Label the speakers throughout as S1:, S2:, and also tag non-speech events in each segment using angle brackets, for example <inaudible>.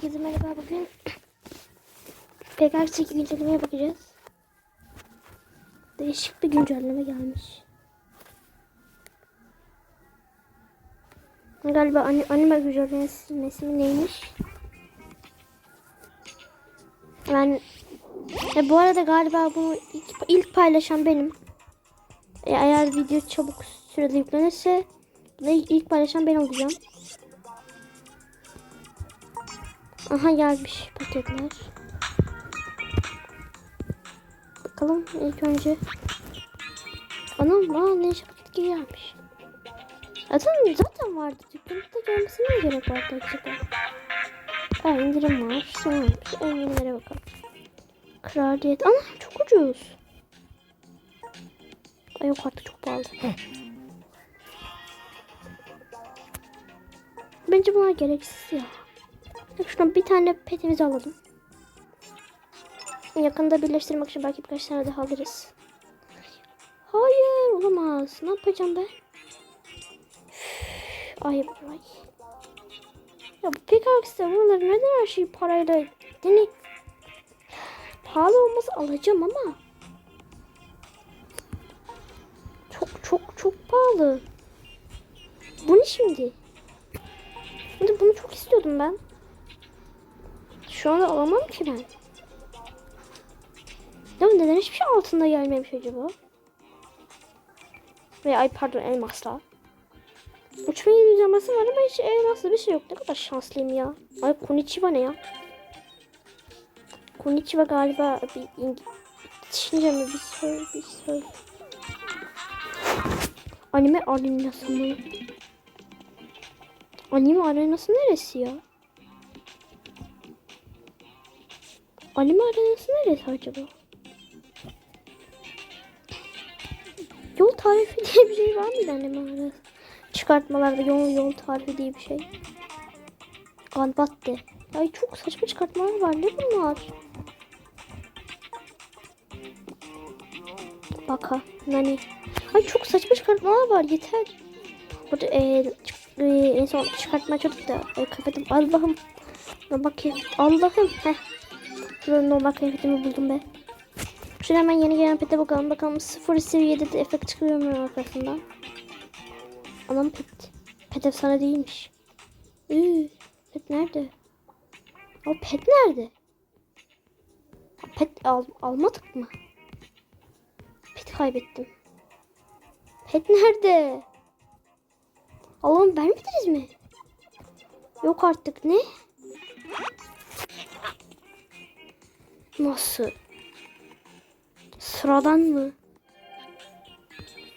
S1: Herkese merhaba bugün <clears throat> 2 güncellemeye bakacağız. Değişik bir güncelleme gelmiş. Galiba ani- anime güncellemesi mi neymiş? Ben e, bu arada galiba bunu ilk, ilk paylaşan benim. E, eğer video çabuk sürede yüklenirse ilk paylaşan ben olacağım. Aha gelmiş paketler. Bakalım ilk önce. Anam aa ne iş paket gibi gelmiş. Zaten zaten vardı dükkanda gelmesine ne gerek vardı acaba? Ha indirim var. Tamam. Şu enginlere bakalım. Kraliyet. Ama çok ucuz. Ay yok artık çok pahalı. Bence bunlar gereksiz ya. Şuradan bir tane petimizi alalım. Yakında birleştirmek için belki birkaç tane daha alırız. Hayır olamaz. Ne yapacağım ben? Üf, Ay ay. Ya bu pickaxe'de buraları neden her şey parayla yani pahalı olması alacağım ama çok çok çok pahalı. Bu ne şimdi? Şimdi bunu çok istiyordum ben. Şu anda alamam ki ben. Ya neden hiçbir şey altında gelmemiş acaba? Ve ay pardon elmasla. Uçma düzenlemesi var ama hiç elmaslı bir şey yok. Ne kadar şanslıyım ya. Ay Konichiwa ne ya? Konichiwa galiba bir İng Çince mi bir söyle bir söyle. Anime arenası mı? Anime arenası neresi ya? Anime arenası neresi acaba? Yol tarifi <laughs> diye bir şey var mıydı anime arenası? Çıkartmalarda yol yol tarifi diye bir şey. Albatte. Ay çok saçma çıkartmalar var. Ne bunlar? Baka. Nani. Ay çok saçma çıkartmalar var. Yeter. Burada e, e, en son çıkartma çocuk da e, kafetim. Allah'ım. Bakayım. Allah'ım. Heh. Şurada normal kıyafetimi buldum be. Şuraya hemen yeni gelen pete bakalım. Bakalım 0 seviyede de efekt çıkıyor mu arkasından. Anam pet. Pet efsane değilmiş. Üü, pet nerede? O pet nerede? Pet al, almadık mı? Pet kaybettim. Pet nerede? Allah'ım vermediniz mi? Yok artık ne? Nasıl? Sıradan mı?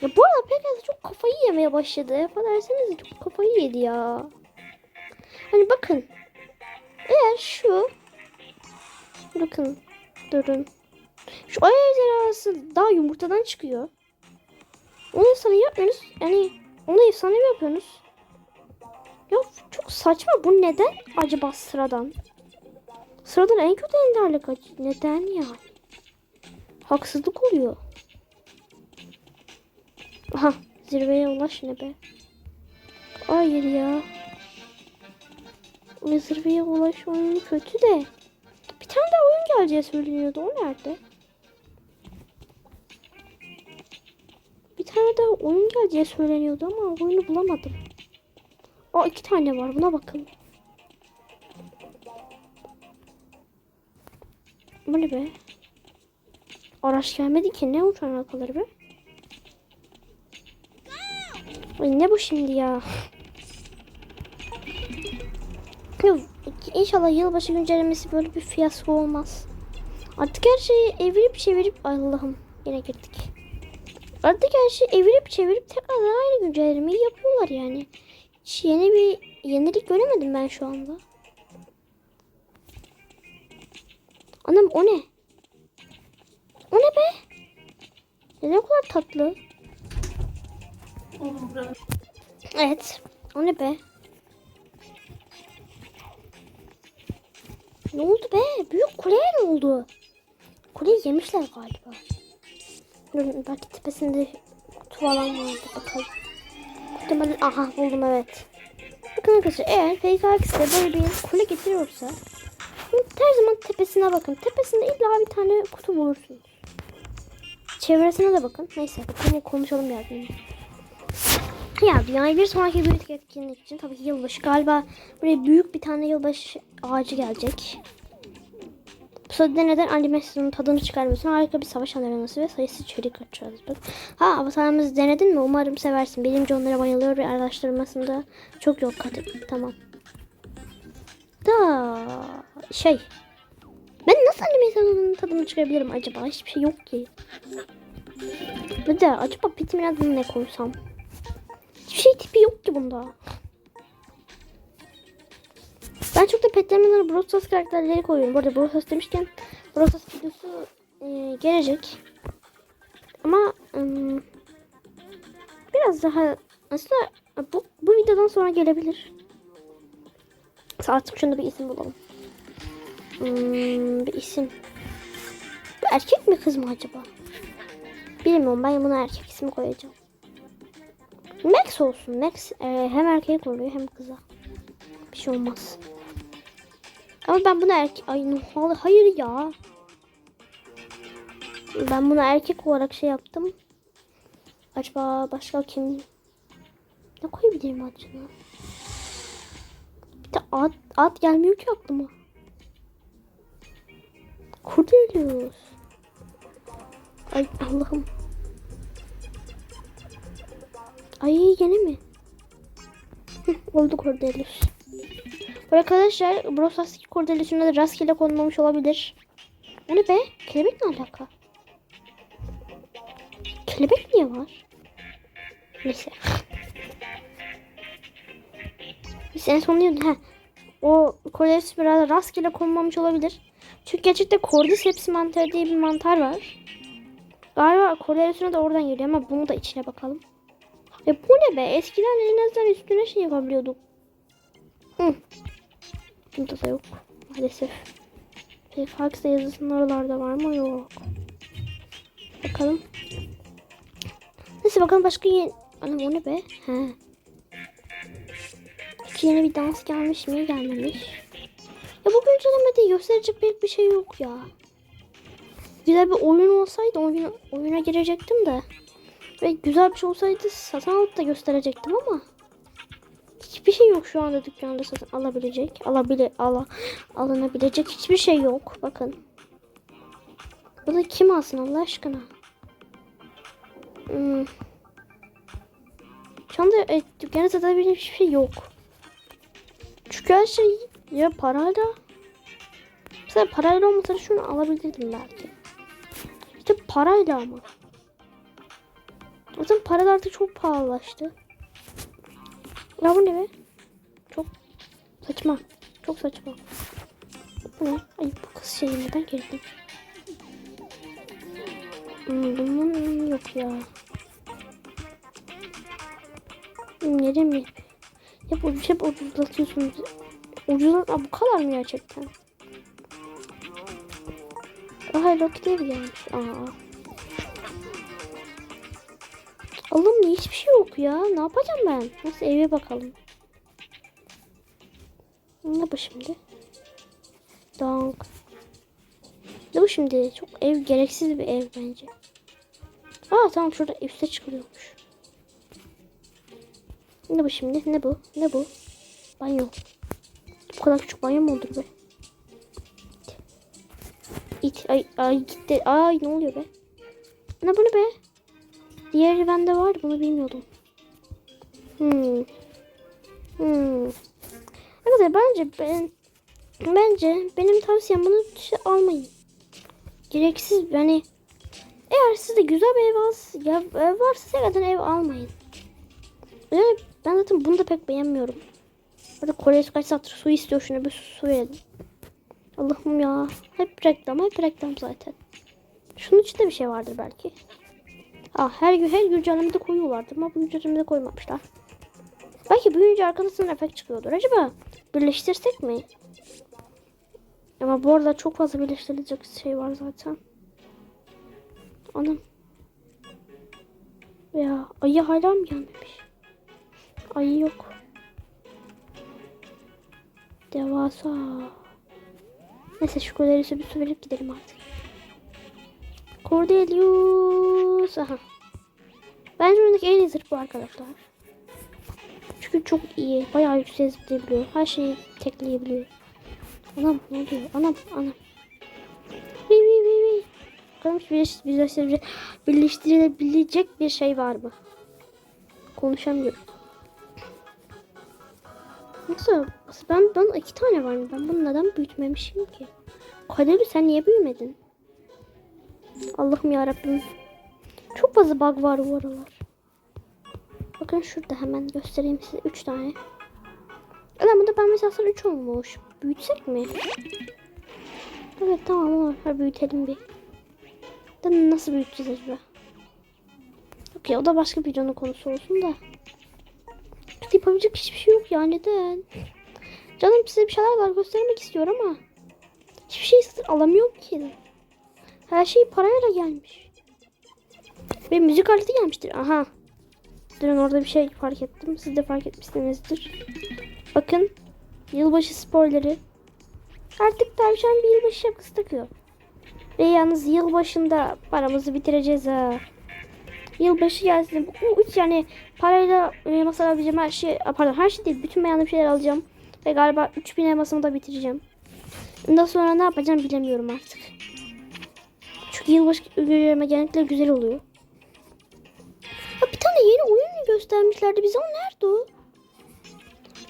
S1: Ya bu arada Pegasus çok kafayı yemeye başladı. Affedersiniz çok kafayı yedi ya. Hani bakın. Eğer şu bakın durun. Şu ay ejderhası daha yumurtadan çıkıyor. Onu efsane yapmıyorsunuz. Yani onu efsane mi yapıyorsunuz? Ya çok saçma. Bu neden acaba sıradan? Sıradan en kötü enderlik acı. Neden ya? Haksızlık oluyor. Aha zirveye ulaş ne be. Hayır ya. Ve zirveye ulaş oyunu kötü de. Bir tane daha oyun geleceği söyleniyordu. O nerede? Bir tane daha oyun geleceği söyleniyordu ama oyunu bulamadım. Aa iki tane var. Buna bakalım. Bu ne be? Araç gelmedi ki. Ne uçan arkaları be? Ay ne bu şimdi ya? İnşallah yılbaşı güncellemesi böyle bir fiyasko olmaz. Artık her şeyi evirip çevirip Allah'ım yine girdik. Artık her şeyi evirip çevirip tekrar aynı güncellemeyi yapıyorlar yani. Hiç yeni bir yenilik göremedim ben şu anda. Anam o ne? O ne be? Neden o kadar tatlı? Evet. O ne be? Ne oldu be? Büyük kuleye ne oldu? Kuleyi yemişler galiba. Dur, belki tepesinde kutu falan vardı bakalım. Muhtemelen aha buldum evet. Bakın arkadaşlar eğer PKX'de böyle bir kule getiriyorsa her zaman tepesine bakın. Tepesinde illa bir tane kutu bulursunuz. Çevresine de bakın. Neyse bakalım konuşalım biraz. Ya dünyayı bir sonraki büyük etkinlik için tabii ki yılbaşı. Galiba buraya büyük bir tane yılbaşı ağacı gelecek. Bu sırada neden animasyonun tadını çıkarmıyorsun? Harika bir savaş arenası ve sayısı içerik açıyoruz. Bak. Ha avatarımızı denedin mi? Umarım seversin. Bilimci onlara bayılıyor ve araştırmasında çok yol kat Tamam. Da şey. Ben nasıl animasyonun tadını çıkarabilirim acaba? Hiçbir şey yok ki. Bir de acaba Pit'in adını ne koysam? Hiçbir şey tipi yok ki bunda. Ben çok da petlerimin Brawl karakterleri koyuyorum. Bu arada Brawl demişken Brawl videosu e, gelecek. Ama ım, biraz daha aslında bu, bu videodan sonra gelebilir. Artık şunda bir isim bulalım. Hmm, bir isim. Bu erkek mi kız mı acaba? Bilmiyorum ben buna erkek ismi koyacağım. Max olsun. Max e, hem erkek oluyor hem kıza. Bir şey olmaz. Ama ben buna erkek... Ay no, hayır ya. Ben buna erkek olarak şey yaptım. Acaba başka kim? Ne koyabilirim acaba? De ad, ad gelmiyor ki aklıma. Cordelius. Ay Allah'ım. Ay yeni mi? Oldu Cordelius. Arkadaşlar Brawl Stars'taki Cordelius'un da rastgele konulmamış olabilir. O ne be? Kelebek ne alaka? Kelebek niye var? Neyse. Biz en son diyorduk. Ha. O Cordelius biraz rastgele konulmamış olabilir. Çünkü gerçekten Cordyceps mantarı diye bir mantar var. Galiba Cordelius'una da oradan geliyor ama bunu da içine bakalım. E bu ne be? Eskiden en azından üstüne şey yapabiliyorduk. Hı. Bunda da yok. Maalesef. Fax'ta yazısının oralarda var mı? Yok. Bakalım. Neyse bakalım başka yeni... Anam o ne be? He. Yeni bir dans gelmiş mi? Gelmemiş. Ya bu güncellemede gösterecek pek bir şey yok ya. Güzel bir oyun olsaydı oyuna, oyuna girecektim de. Ve güzel bir şey olsaydı satın alıp da gösterecektim ama. Hiçbir şey yok şu anda dükkanda satın alabilecek. Alabile, ala, alınabilecek hiçbir şey yok. Bakın. Bunu kim alsın Allah aşkına? Hmm. Şu anda e, dükkanda satabilecek hiçbir şey yok. Çünkü her şey ya parayla. Mesela parayla olmasa şunu alabilirdim belki. İşte parayla ama. Zaten paralar artık çok pahalılaştı. Ya bu ne be? Çok saçma. Çok saçma. Bu ne? Ay bu kız şeyi neden girdim? Hmm, bunun yok ya. Hmm, Nereye Ya bu hep ucuzlatıyorsunuz. Ucuzlat Aa, bu kadar mı gerçekten? Aha Hello Kitty gelmiş. Aa. Oğlum hiçbir şey yok ya. Ne yapacağım ben? Nasıl eve bakalım. Ne bu şimdi? Donk. Ne bu şimdi? Çok ev gereksiz bir ev bence. Aa tamam şurada üste çıkılıyormuş. Ne bu şimdi? Ne bu? Ne bu? Banyo. Bu kadar küçük banyo mu olur be? İt. Ay, ay gitti. Ay ne oluyor be? Ne bu ne be? Diğeri bende vardı bunu bilmiyordum. Hmm. Hmm. Arkadaşlar bence ben bence benim tavsiyem bunu şey almayın. Gereksiz yani eğer sizde güzel bir ev, az, ya, ev varsa zaten ev almayın. Yani ben zaten bunu da pek beğenmiyorum. Burada Kore kaç saattir su istiyor şuna bir su verelim. Allah'ım ya. Hep reklam hep reklam zaten. Şunun içinde bir şey vardır belki. Ah, her gün her güncellemede koyuyorlardı ama bu güncellemede koymamışlar. Belki büyüyünce arkasından efekt çıkıyordur. Acaba birleştirsek mi? Ama bu arada çok fazla birleştirilecek şey var zaten. Anam. Ya ayı hala mı gelmemiş? Ayı yok. Devasa. Neyse şu kolayı bir su verip gidelim artık. Cordelius. Aha. Bence buradaki en iyi zırh bu arkadaşlar. Çünkü çok iyi. Bayağı yüksek zıplayabiliyor. Her şeyi tekleyebiliyor. Anam ne oluyor? Anam anam. Vii vii vii vii. Bakalım birleş- birleştirilecek, birleştirilebilecek bir şey var mı? Konuşamıyorum. Nasıl? Ben, ben iki tane var mı? Ben bunu neden büyütmemişim ki? Kadir sen niye büyümedin? Allah'ım ya Rabbim. Çok fazla bug var bu aralar. Bakın şurada hemen göstereyim size. Üç tane. Ama burada ben mesela sana üç olmuş. Büyütsek mi? Evet tamam olur. Hadi büyütelim bir. Da nasıl büyüteceğiz acaba? Ya o da başka bir videonun konusu olsun da. Yapabilecek hiçbir şey yok ya neden? Canım size bir şeyler var göstermek istiyor ama. Hiçbir şey satın alamıyorum ki. Her şey parayla gelmiş. Ve müzik aleti gelmiştir. Aha. Durun orada bir şey fark ettim. Siz de fark etmişsinizdir. Bakın. Yılbaşı spoilerı. Artık tavşan bir yılbaşı şapkası takıyor. Ve yalnız yılbaşında paramızı bitireceğiz ha. Yılbaşı gelsin. Bu üç yani parayla e, masa alabileceğim her şey, pardon her şey değil. Bütün beğendiğim şeyler alacağım. Ve galiba 3000 elmasımı da bitireceğim. Ondan sonra ne yapacağım bilemiyorum artık. Çünkü yılbaşı genellikle güzel oluyor. Ha, bir tane yeni oyun göstermişlerdi bize. O nerede o?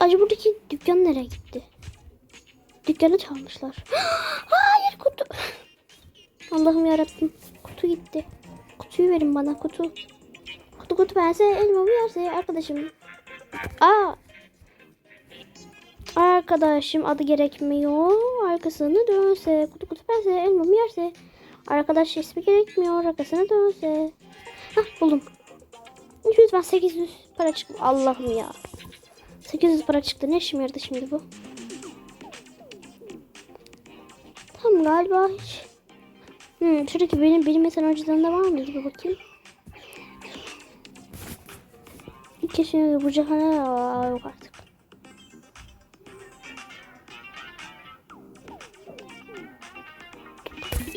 S1: Acaba buradaki dükkan nereye gitti? Dükkanı çalmışlar. <gasps> Hayır kutu. <laughs> Allah'ım yarabbim. Kutu gitti. Kutuyu verin bana kutu. Kutu kutu bense elmamı yerse arkadaşım. Aa. Arkadaşım adı gerekmiyor. Arkasını dönse. Kutu kutu bense elmamı yerse. Arkadaş ismi gerekmiyor. Arkasını dönse. Hah buldum. Lütfen 800 para çıktı. Allah'ım ya. 800 para çıktı. Ne işim yaradı şimdi bu? Tamam galiba hiç. Hmm, şuradaki benim benim mesela önceden de var mıydı bir bakayım. Yaşında bu cihana yok artık.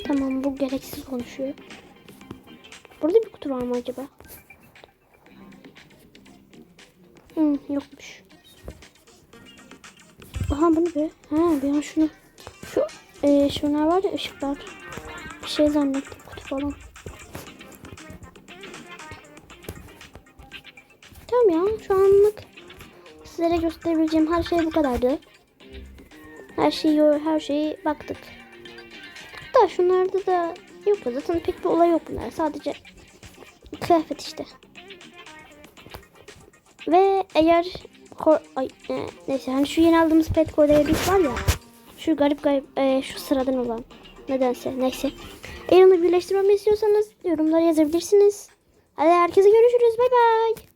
S1: Tamam bu gereksiz konuşuyor. Burada bir kutu var mı acaba? Hmm, yokmuş. Aha bunu be. Ha bir an şunu. Şu e, şunlar var ya ışıklar. Şey zannettim kutu falan. Tamam ya şu anlık sizlere gösterebileceğim her şey bu kadardı. Her şeyi her şeyi baktık. Da şunlarda da yok zaten pek bir olay yok bunlar. Sadece kıyafet işte. Ve eğer ay, e, neyse hani şu yeni aldığımız pet kodeyi var ya şu garip garip e, şu sıradan olan nedense neyse. Eğer onu birleştirmemi istiyorsanız yorumlara yazabilirsiniz. Hadi herkese görüşürüz. Bay bay.